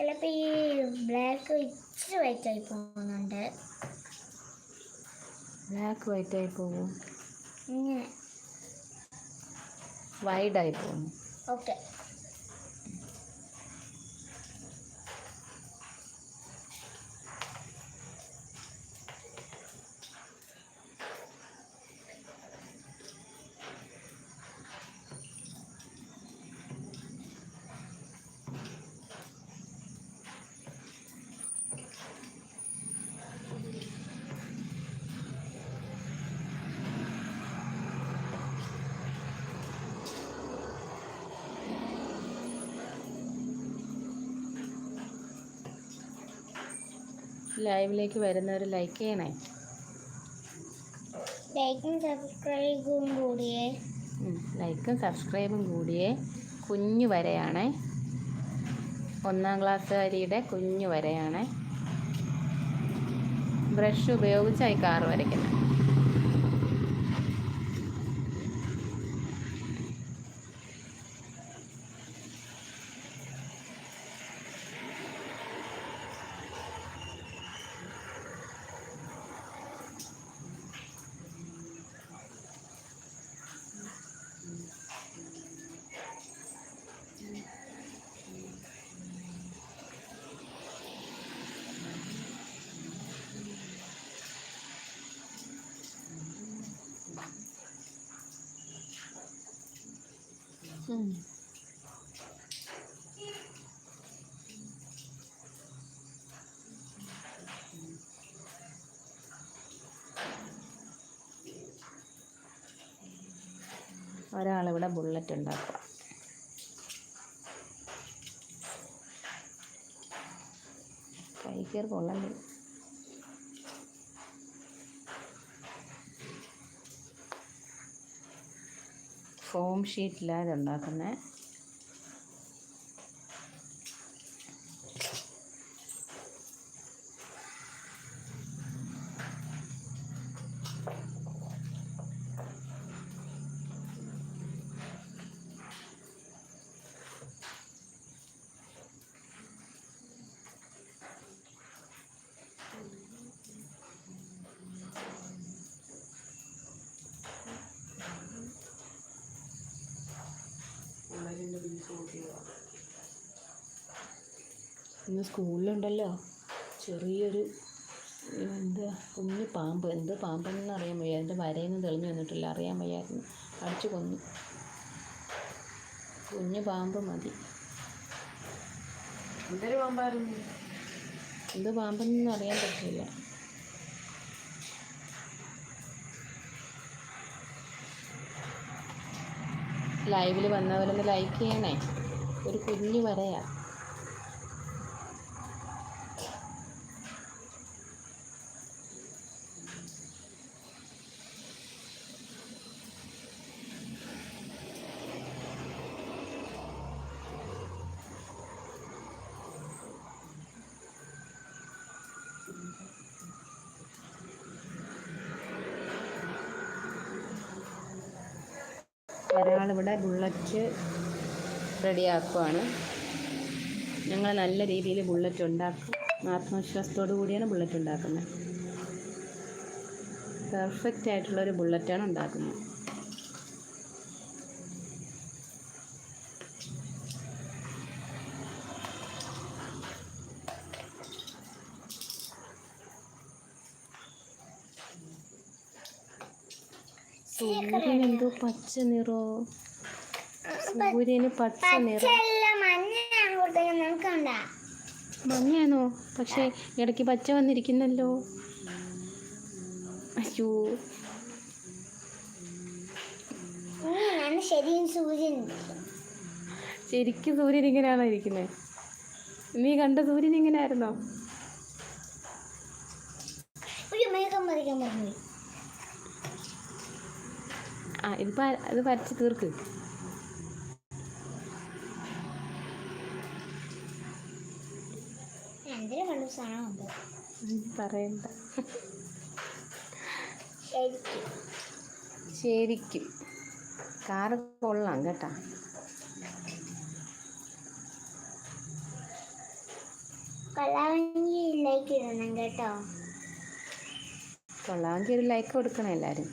ചിലപ്പോൾ ഈ ബ്ലാക്ക് ഇച്ചിരി വൈറ്റായി പോകുന്നുണ്ട്. ബ്ലാക്ക് വൈറ്റ് ആയി പോകും. ഇങ്ങനെ. വൈഡായി പോകും. ഓക്കെ ലൈവിലേക്ക് വരുന്നവർ ലൈക്ക് ചെയ്യണേ. ലൈക്കും സബ്സ്ക്രൈബും കൂടിയേ. ലൈക്കും സബ്സ്ക്രൈബും കൂടിയേ. കുഞ്ഞു വരെയാണേ. ഒന്നാം ക്ലാസ്സുകാരിയുടെ കുഞ്ഞു വരെയാണേ. ബ്രഷ് ഉപയോഗിച്ചായി കാറ് വരയ്ക്കുന്നത്. ഉം. ഒരാളിവിടെ ബുള്ളറ്റ് ഉണ്ടാക്കുക കൈക്കേർ കൊള്ളണ്ടേ ഫോം ഷീറ്റിലാണ് ഉണ്ടാക്കുന്നത് ഇന്ന് സ്കൂളിലുണ്ടല്ലോ. ചെറിയൊരു എന്താ കുഞ്ഞു പാമ്പ്. എന്ത് പാമ്പെന്ന് അറിയാൻ വയ്യ. അതിന്റെ വരയൊന്നും തെളിഞ്ഞു വന്നിട്ടില്ല. അറിയാൻ വയ്യായിരുന്നു. അടിച്ചു കൊന്നു. കുഞ്ഞു പാമ്പ് മതി. എന്തൊരു പാമ്പായിരുന്നു? എന്ത് പാമ്പെന്നൊന്നും അറിയാൻ പറ്റില്ല ലൈവിൽ വന്നവരൊന്ന് ലൈക്ക് ചെയ്യണേ. ഒരു കുഞ്ഞു വരയാ. ഒരാളിവിടെ ബുള്ളറ്റ് റെഡിയാക്കുവാണ്. ഞങ്ങൾ നല്ല രീതിയിൽ ബുള്ളറ്റ് ഉണ്ടാക്കും. ആത്മവിശ്വാസത്തോടു കൂടിയാണ് ബുള്ളറ്റ് ഉണ്ടാക്കുന്നത്. പെർഫെക്റ്റ് ആയിട്ടുള്ളൊരു ബുള്ളറ്റാണ് ഉണ്ടാക്കുന്നത്. സൂര്യൻ എന്തോ പച്ച നിറോ? സൂര്യന് പച്ച നിറം? മഞ്ഞയാണ് പക്ഷേ ഇടയ്ക്ക് പച്ച വന്നിരിക്കുന്നല്ലോ. അയ്യോ. ശരിക്കും സൂര്യൻ. ശരിക്കും സൂര്യൻ ഇങ്ങനെയാണോ ഇരിക്കുന്നത് നീ കണ്ട സൂര്യൻ ഇങ്ങനെയായിരുന്നോ? ആയിരുന്നോ മേഘം മറിക്കാൻ പറഞ്ഞു. ആ ഇതിപ്പോൾ അത് വരച്ച് തീർക്ക്. പറയണ്ട. ശരിക്കും. കാറ് കൊള്ളാം കേട്ടോ. കൊള്ളാമെങ്കിൽ ഒരു ലൈക്ക് കൊടുക്കണം എല്ലാവരും